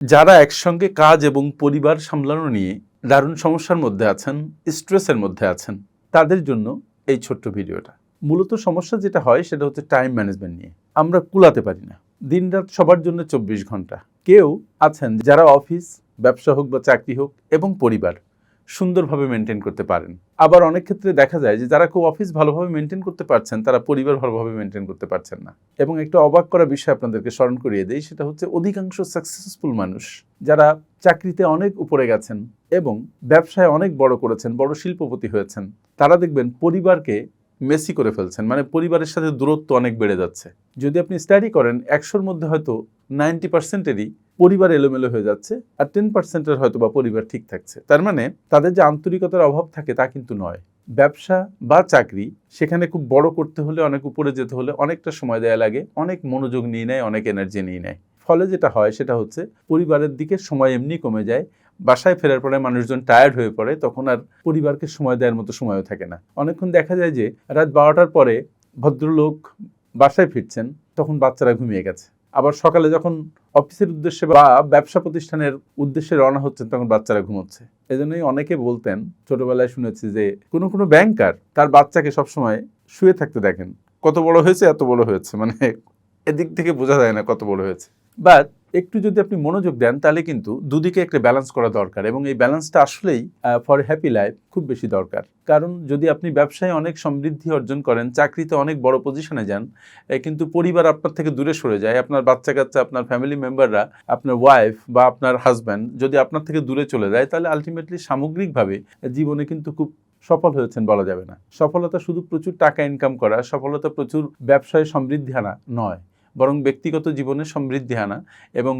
যারা একসঙ্গে কাজ এবং পরিবার সামলানো নিয়ে দারুণ সমস্যার মধ্যে আছেন, স্ট্রেসের মধ্যে আছেন, তাদের জন্য এই ছোট্ট ভিডিওটা। মূলত সমস্যা যেটা হয় সেটা হচ্ছে টাইম ম্যানেজমেন্ট নিয়ে। আমরা কুলাতে পারি না। দিন রাত সবার জন্য চব্বিশ ঘণ্টা। কেউ আছেন যারা অফিস, ব্যবসা হোক বা চাকরি হোক এবং পরিবার। সুন্দরভাবে মেনটেন করতে পারেন। আবার অনেক ক্ষেত্রে দেখা যায় যে যারা কেউ অফিস ভালোভাবে মেনটেন করতে পারছেন, তারা পরিবার ভালোভাবে মেনটেন করতে পারছেন না। এবং একটা অবাক করা বিষয় আপনাদেরকে স্মরণ করিয়ে দেই, সেটা হচ্ছে অধিকাংশ সাকসেসফুল মানুষ যারা চাকরিতে অনেক উপরে গেছেন এবং ব্যবসায় অনেক বড় করেছেন, বড় শিল্পপতি হয়েছেন, তারা দেখবেন পরিবারকে মেসি করে ফেলছেন। মানে পরিবারের সাথে দূরত্ব অনেক বেড়ে যাচ্ছে। যদি আপনি স্টাডি করেন, একশোর মধ্যে হয়তো নাইনটি পার্সেন্টেরই পরিবার এলোমেলো হয়ে যাচ্ছে আর টেন পার্সেন্টের হয়তো বা পরিবার ঠিক থাকছে। তার মানে তাদের যে আন্তরিকতার অভাব থাকে তা কিন্তু নয়। ব্যবসা বা চাকরি সেখানে খুব বড় করতে হলে, অনেক উপরে যেতে হলে অনেকটা সময় দেয়া লাগে, অনেক মনোযোগ নিয়ে নেয়, অনেক এনার্জি নিয়ে নেয়। ফলে যেটা হয় সেটা হচ্ছে পরিবারের দিকে সময় এমনি কমে যায়, বাসায় ফেরার পরে মানুষজন টায়ার্ড হয়ে পড়ে, তখন আর পরিবারকে সময় দেওয়ার মতো সময়ও থাকে না। অনেকক্ষণ দেখা যায় যে রাত বারোটার পরে ভদ্রলোক বাসায় ফিরছেন, তখন বাচ্চারা ঘুমিয়ে গেছে। আবার সকালে যখন অফিসের উদ্দেশ্যে বা ব্যবসা প্রতিষ্ঠানের উদ্দেশ্যে রওনা হচ্ছেন, তখন বাচ্চারা ঘুমোচ্ছে। এই জন্যই অনেকে বলতেন, ছোটবেলায় শুনেছি যে কোনো কোনো ব্যাংকার তার বাচ্চাকে সবসময় শুয়ে থাকতে দেখেন। কত বড় হয়েছে, এত বড় হয়েছে। মানে এদিক থেকে বোঝা যায় না কত বড় হয়েছে। বাট একটু যদি আপনি মনোযোগ দেন, তাহলে কিন্তু দুদিকে একটা ব্যালেন্স করা দরকার এবং এই ব্যালেন্সটা আসলেই ফর হ্যাপি লাইফ খুব বেশি দরকার। কারণ যদি আপনি ব্যবসায় অনেক সমৃদ্ধি অর্জন করেন, চাকরিতে অনেক বড় পজিশনে যান কিন্তু পরিবার আপনার থেকে দূরে সরে যায়, আপনার বাচ্চা কাচ্চা আপনার ফ্যামিলি মেম্বাররা আপনার ওয়াইফ বা আপনার হাজব্যান্ড যদি আপনার থেকে দূরে চলে যায়, তাহলে আলটিমেটলি সামগ্রিকভাবে জীবনে কিন্তু খুব সফল হয়েছেন বলা যাবে না। সফলতা শুধু প্রচুর টাকা ইনকাম করা, সফলতা প্রচুর ব্যবসায় সমৃদ্ধি আনা নয়। বরং ব্যক্তিগত জীবনে সমৃদ্ধি আনা এবং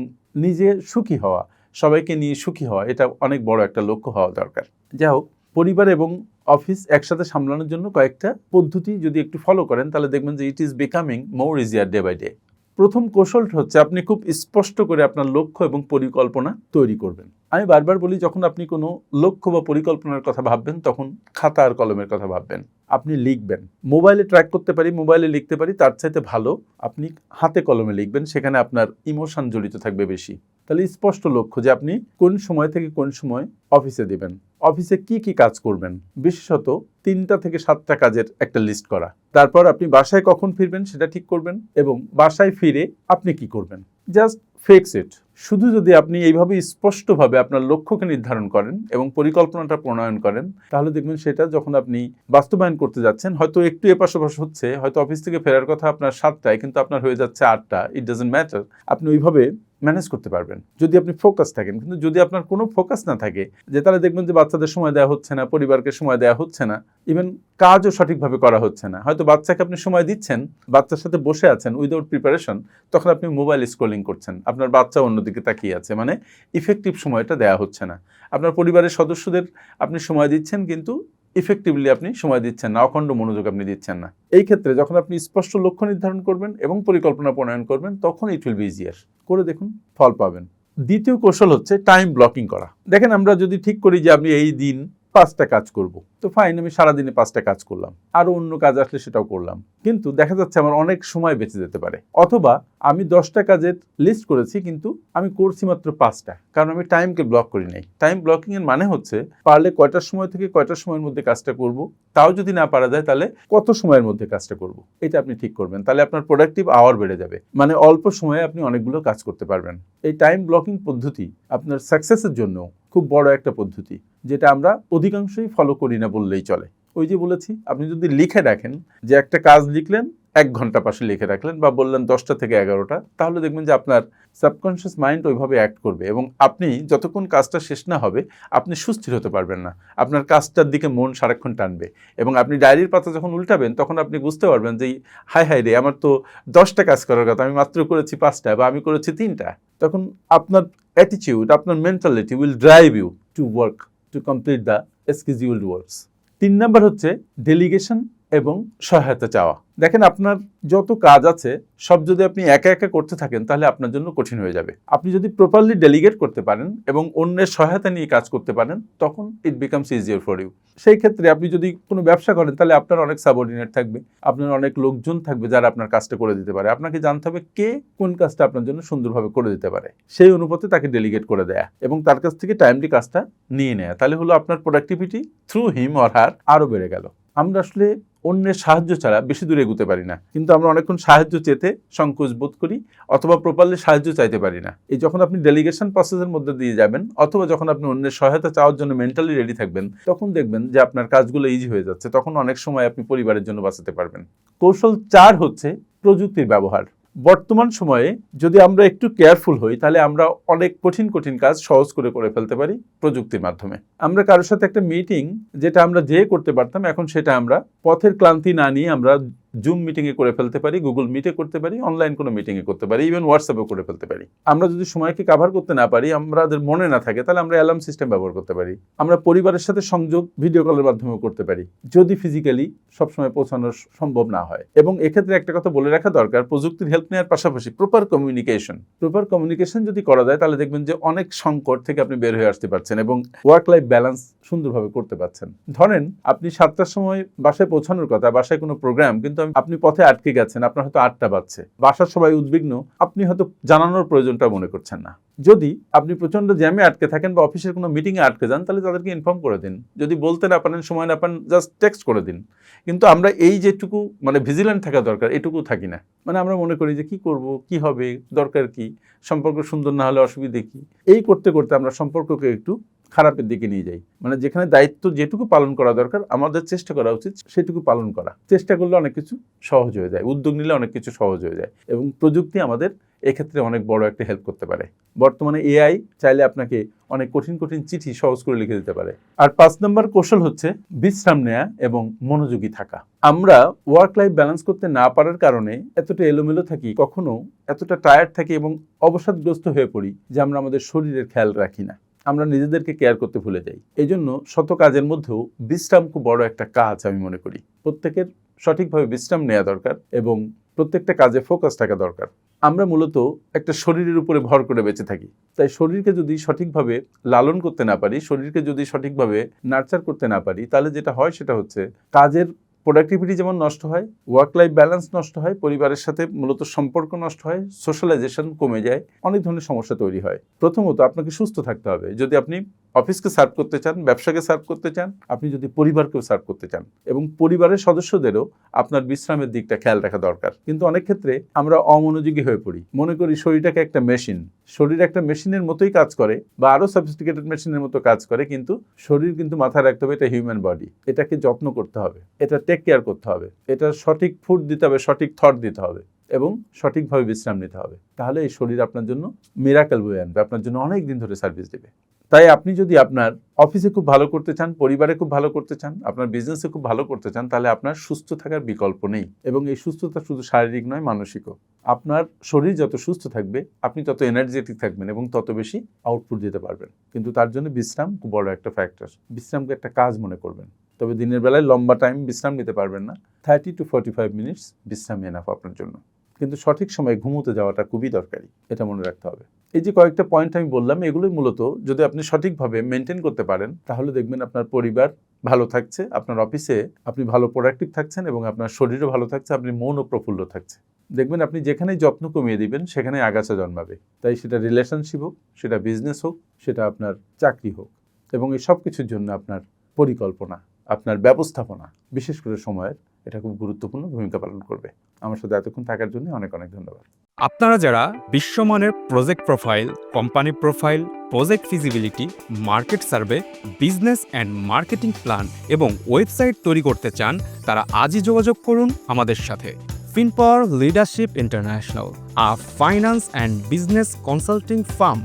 নিজে সুখী হওয়া, সবাইকে নিয়ে সুখী হওয়া, এটা অনেক বড় একটা লক্ষ্য হওয়া দরকার। যাই হোক, পরিবার এবং অফিস একসাথে সামলানোর জন্য কয়েকটা পদ্ধতি যদি একটু ফলো করেন, তাহলে দেখবেন যে it is becoming more easier day by day প্রথম কৌশলটা হচ্ছে আপনি খুব স্পষ্ট করে আপনার লক্ষ্য এবং পরিকল্পনা তৈরি করবেন। আমি বারবার বলি, যখন আপনি কোনো লক্ষ্য বা পরিকল্পনার কথা ভাববেন, তখন খাতা আর কলমের কথা ভাববেন। আপনি লিখবেন। মোবাইলে ট্র্যাক করতে পারি, মোবাইলে লিখতে পারি, তার চাইতে ভালো আপনি হাতে কলমে লিখবেন, সেখানে আপনার ইমোশন জড়িত থাকবে বেশি। তাহলে স্পষ্ট লক্ষ্য যে আপনি কোন সময় থেকে কোন সময় অফিসে দেবেন। অফিসে কি কি কাজ করবেন? বিশেষত তিনটা থেকে সাতটা কাজের একটা লিস্ট করা। তারপর আপনি বাসায় কখন ফিরবেন সেটা ঠিক করবেন এবং বাসায় ফিরে আপনি কি করবেন? জাস্ট ফিক্স ইট শুধু যদি আপনি এইভাবে স্পষ্টভাবে আপনার লক্ষ্যকে নির্ধারণ করেন এবং পরিকল্পনাটা প্রণয়ন করেন, তাহলে দেখবেন সেটা যখন আপনি বাস্তবায়ন করতে যাচ্ছেন, হয়তো একটু এপাশ ওপাশ হচ্ছে, হয়তো অফিস থেকে ফেরার কথা আপনার সাতটায়, কিন্তু আপনার হয়ে যাচ্ছে আটটা ইট ডাজেন্ট ম্যাটার আপনি ওইভাবে ম্যানেজ করতে পারবেন। যদি আপনি ফোকাস থাকেন, কিন্তু যদি আপনার কোনো ফোকাস না থাকে, যে তাহলে দেখবেন যে বাচ্চাদের সময় দেওয়া হচ্ছে না, পরিবারকে সময় দেওয়া হচ্ছে না ইভেন কাজও সঠিকভাবে করা হচ্ছে না। হয়তো বাচ্চাকে আপনি সময় দিচ্ছেন, বাচ্চার সাথে বসে আছেন উইদাউট প্রিপারেশন তখন আপনি মোবাইল স্ক্রলিং করছেন। আপনার বাচ্চা অন্যদিকে তাকিয়ে আছে মানে ইফেক্টিভ সময়টা দেওয়া হচ্ছে না। আপনার পরিবারের সদস্যদের আপনি সময় দিচ্ছেন, কিন্তু ইফেক্টিভলি আপনি সময় দিচ্ছেন না, অখণ্ড মনোযোগ আপনি দিচ্ছেন না। এই ক্ষেত্রে যখন আপনি স্পষ্ট লক্ষ্য নির্ধারণ করবেন এবং পরিকল্পনা প্রণয়ন করবেন, তখন ইট উইল বি ইজিয়ার করে দেখুন, ফল পাবেন। দ্বিতীয় কৌশল হচ্ছে টাইম ব্লকিং করা। দেখেন, আমরা যদি ঠিক করি যে আমি এই দিন পাঁচটা কাজ করব। তো ফাইন আমি সারাদিনে পাঁচটা কাজ করলাম। আরও অন্য কাজ আসলে সেটাও করলাম। কিন্তু দেখা যাচ্ছে আমার অনেক সময় বেঁচে যেতে পারে। অথবা আমি দশটা কাজের লিস্ট করেছি, কিন্তু আমি করছি মাত্র পাঁচটা। কারণ আমি টাইমকে ব্লক করি নাই। টাইম ব্লকিং এর মানে হচ্ছে পারলে কয়টার সময় থেকে কয়টার সময়ের মধ্যে কাজটা করব? তাও যদি না পারা যায়, তাহলে কত সময়ের মধ্যে কাজটা করব? এটা আপনি ঠিক করবেন। তাহলে আপনার প্রোডাক্টিভ আওয়ার বেড়ে যাবে। মানে অল্প সময়ে আপনি অনেকগুলো কাজ করতে পারবেন। এই টাইম ব্লকিং পদ্ধতি আপনার সাকসেসের জন্য খুব বড় একটা পদ্ধতি, যেটা আমরা অধিকাংশই ফলো করি না বললেই চলে। ওই যে বলেছি, আপনি যদি লিখে রাখেন যে একটা কাজ লিখলেন এক ঘণ্টা পাশে লিখে রাখলেন বা বললেন দশটা থেকে এগারোটা, তাহলে দেখবেন যে আপনার সাবকনশিয়াস মাইন্ড ওইভাবে অ্যাক্ট করবে এবং আপনি যতক্ষণ কাজটা শেষ না হবে, আপনি সুস্থির হতে পারবেন না। আপনার কাজটার দিকে মন সারাক্ষণ টানবে এবং আপনি ডায়েরির পাতা যখন উল্টাবেন, তখন আপনি বুঝতে পারবেন যে হাই হাই রে, আমার তো দশটা কাজ করার কথা, আমি মাত্র করেছি পাঁচটা বা আমি করেছি তিনটা। তখন আপনার অ্যাটিটিউড আপনার mentality will drive you to work to complete the scheduled works তিন নাম্বার হচ্ছে ডেলিগেশন এবং সহায়তা চাওয়া। দেখেন, আপনার যত কাজ আছে, সব যদি আপনি একা একা করতে থাকেন, তাহলে আপনার জন্য কঠিন হয়ে যাবে। আপনি যদি প্রপারলি ডেলিগেট করতে পারেন এবং অন্যের সহায়তা নিয়ে কাজ করতে পারেন, তখন it becomes easier for you সেই ক্ষেত্রে আপনি যদি কোনো ব্যবসা করেন, তাহলে আপনার অনেক সাবঅর্ডিনেট থাকবে, আপনার অনেক লোকজন থাকবে যারা আপনার কাজটা করে দিতে পারে। আপনাকে জানতে হবে কে কোন কাজটা আপনার জন্য সুন্দরভাবে করে দিতে পারে। সেই অনুপাতে তাকে ডেলিগেট করে দেয়া এবং তার কাছ থেকে টাইমলি কাজটা নিয়ে নেয়া। তাহলে হলো আপনার productivity through him or her আরও বেড়ে গেল। আমরা আসলে অন্যের সাহায্য ছাড়া বেশি দূরে এগোতে পারি না। কিন্তু আমরা অনেকক্ষণ সাহায্য চেতে সংকোচ বোধ করি অথবা প্রপারলি সাহায্য চাইতে পারি না। এই যখন আপনি ডেলিগেশন প্রসেসের মধ্যে দিয়ে যাবেন অথবা যখন আপনি অন্যের সহায়তা চাওয়ার জন্য মেন্টালি রেডি থাকবেন, তখন দেখবেন যে আপনার কাজগুলো ইজি হয়ে যাচ্ছে। তখন অনেক সময় আপনি পরিবারের জন্য বাঁচাতে পারবেন। কৌশল চার হচ্ছে প্রযুক্তির ব্যবহার। বর্তমান সময়ে যদি আমরা একটু কেয়ারফুল হই, তাহলে আমরা অনেক কঠিন কঠিন কাজ সহজ করে করে ফেলতে পারি প্রযুক্তির মাধ্যমে। আমরা কারোর সাথে একটা মিটিং যেটা আমরা যে করতে পারতাম, এখন সেটা আমরা পথের ক্লান্তি না নিয়ে আমরা জুম মিটিংয়ে করে ফেলতে পারি গুগল মিটে করতে পারি অনলাইন কোনো মিটিংয়ে করতে পারি ইভেন হোয়াটসঅ্যাপে করে ফেলতে পারি। আমরা যদি সময়কে কাভার করতে না পারি, আমাদের মনে না থাকে, তাহলে আমরা অ্যালার্ম সিস্টেম ব্যবহার করতে পারি। আমরা পরিবারের সাথে সংযোগ ভিডিও কলের মাধ্যমেও করতে পারি, যদি ফিজিক্যালি সবসময় পৌঁছানো সম্ভব না হয়। এবং এক্ষেত্রে একটা কথা বলে রাখা দরকার, প্রযুক্তির হেল্প নেওয়ার পাশাপাশি প্রপার কমিউনিকেশন প্রপার কমিউনিকেশন যদি করা যায়, তাহলে দেখবেন যে অনেক সংকট থেকে আপনি বের হয়ে আসতে পারছেন এবং ওয়ার্ক লাইফ ব্যালেন্স সুন্দরভাবে করতে পারছেন। ধরেন, আপনি সাতটার সময় বাসায় পৌঁছানোর কথা, বাসায় কোনো প্রোগ্রাম কিন্তু আপনি পথে আটকে গেছেন, আপনার হয়তো আটটা বাজছে। বাসার সবাই উদ্বিগ্ন, আপনি হয়তো জানানোর প্রয়োজনটা মনে করছেন না। যদি আপনি প্রচণ্ড জ্যামে আটকে থাকেন বা অফিসের কোনো মিটিংয়ে আটকে যান, তাহলে তাদেরকে ইনফর্ম করে দিন। যদি বলতে না পারেন, সময় না পান জাস্ট টেক্সট করে দিন। কিন্তু আমরা এই যেটুকু মানে ভিজিল্যান্ট থাকা দরকার, এটুকু থাকি না। মানে আমরা মনে করি যে, কি করব? কি হবে? দরকার কি? সম্পর্ক সুন্দর না হলে অসুবিধে কি? এই করতে করতে আমরা সম্পর্ককে একটু খারাপের দিকে নিয়ে যাই। মানে যেখানে দায়িত্ব যেটুকু পালন করা দরকার, আমাদের চেষ্টা করা উচিত সেটুকু পালন করা। চেষ্টা করলে অনেক কিছু সহজ হয়ে যায়, উদ্যোগ নিলে অনেক কিছু সহজ হয়ে যায় এবং প্রযুক্তি আমাদের এক্ষেত্রে অনেক বড় একটা হেল্প করতে পারে। বর্তমানে এআই চাইলে আপনাকে অনেক কঠিন কঠিন চিঠি সহজ করে লিখে দিতে পারে। আর পাঁচ নম্বর কৌশল হচ্ছে বিশ্রাম নেওয়া এবং মনোযোগী থাকা। আমরা ওয়ার্ক লাইফ ব্যালেন্স করতে না পারার কারণে এতটা এলোমেলো থাকি, কখনো এতটা টায়ার্ড থাকি এবং অবসাদগ্রস্ত হয়ে পড়ি যে আমরা আমাদের শরীরের খেয়াল রাখি না। আমরা নিজেদেরকে কেয়ার করতে ভুলে যাই। এই জন্য শত কাজের মধ্যেও বিশ্রাম খুব বড় একটা কাজ আমি মনে করি। প্রত্যেকের সঠিকভাবে বিশ্রাম নেওয়া দরকার এবং প্রত্যেকটা কাজে ফোকাস থাকা দরকার। আমরা মূলত একটা শরীরের উপরে ভর করে বেঁচে থাকি। তাই শরীরকে যদি সঠিকভাবে লালন করতে না পারি, শরীরকে যদি সঠিকভাবে নার্চার করতে না পারি, তাহলে যেটা হয় সেটা হচ্ছে কাজের প্রোডাক্টিভিটি যেমন নষ্ট হয় ওয়ার্ক লাইফ ব্যালেন্স নষ্ট হয়, পরিবারের সাথে মূলত সম্পর্ক নষ্ট হয় সোশ্যালাইজেশন কমে যায়, অনেক ধরনের সমস্যা তৈরি হয়। প্রথমত আপনাকে সুস্থ থাকতে হবে। যদি আপনি অফিসকে সার্ভ করতে চান, ব্যবসাকে সার্ভ করতে চান, আপনি যদি পরিবারকেও সার্ভ করতে চান এবং পরিবারের সদস্যদেরও আপনার বিশ্রামের দিকটা খেয়াল রাখা দরকার। কিন্তু অনেক ক্ষেত্রে আমরা অমনোযোগী হয়ে পড়ি। মনে করি শরীরটাকে একটা মেশিন শরীর একটা মেশিনের মতোই কাজ করে বা আরও সফিস্টিকেটেড মেশিনের মতো কাজ করে, কিন্তু শরীর কিন্তু মাথায় রাখতে হবে এটা হিউম্যান বডি এটাকে যত্ন করতে হবে। এটা টেক কেয়ার করতে হবে। এটা সঠিক ফুড দিতে হবে, সঠিক থট দিতে হবে এবং সঠিকভাবে বিশ্রাম নিতে হবে। তাহলে এই শরীর আপনার জন্য মিরাকেল বয়ে আনবে, আপনার জন্য অনেক দিন ধরে সার্ভিস দেবে। তাই আপনি যদি আপনার অফিসে খুব ভালো করতে চান, পরিবারে খুব ভালো করতে চান, আপনার বিজনেসে খুব ভালো করতে চান, তাহলে আপনার সুস্থ থাকার বিকল্প নেই এবং এই সুস্থতা শুধু শারীরিক নয়, মানসিকও। আপনার শরীর যত সুস্থ থাকবে, আপনি তত এনার্জেটিক থাকবেন এবং তত বেশি আউটপুট দিতে পারবেন। কিন্তু তার জন্য বিশ্রাম খুব বড় একটা ফ্যাক্টর বিশ্রামকে একটা কাজ মনে করবেন। তবে দিনের বেলায় লম্বা টাইম বিশ্রাম নিতে পারবেন না। Thirty to forty five minutes বিশ্রাম এনাফ আপনার জন্য। কিন্তু সঠিক সময়ে ঘুমোতে যাওয়াটা খুবই দরকারি, এটা মনে রাখতে হবে। এই যে কয়েকটা পয়েন্ট আমি বললাম, এগুলোই মূলত যদি আপনি সঠিকভাবে মেনটেন করতে পারেন, তাহলে দেখবেন আপনার পরিবার ভালো থাকছে, আপনার অফিসে আপনি ভালো প্রোডাক্টিভ থাকছেন এবং আপনার শরীরও ভালো থাকছে, আপনি মনও প্রফুল্ল থাকছে। দেখবেন আপনি যেখানেই যত্ন কমিয়ে দিবেন সেখানে আগাছা জন্মাবে। তাই সেটা রিলেশনশিপ হোক, সেটা বিজনেস হোক, সেটা আপনার চাকরি হোক এবং এই সব কিছুর জন্য আপনার পরিকল্পনা। আপনার ব্যবস্থাপনা, বিশেষ করে সময়ের, এটা খুব গুরুত্বপূর্ণ ভূমিকা পালন করবে। আমার সাথে এতক্ষণ থাকার জন্য অনেক অনেক ধন্যবাদ। আপনারা যারা বিশ্বমানের project profile company profile project feasibility market survey business and marketing plan এবং ওয়েবসাইট তৈরি করতে চান, তারা আজই যোগাযোগ করুন আমাদের সাথে। Finpower Leadership International a finance and business consulting firm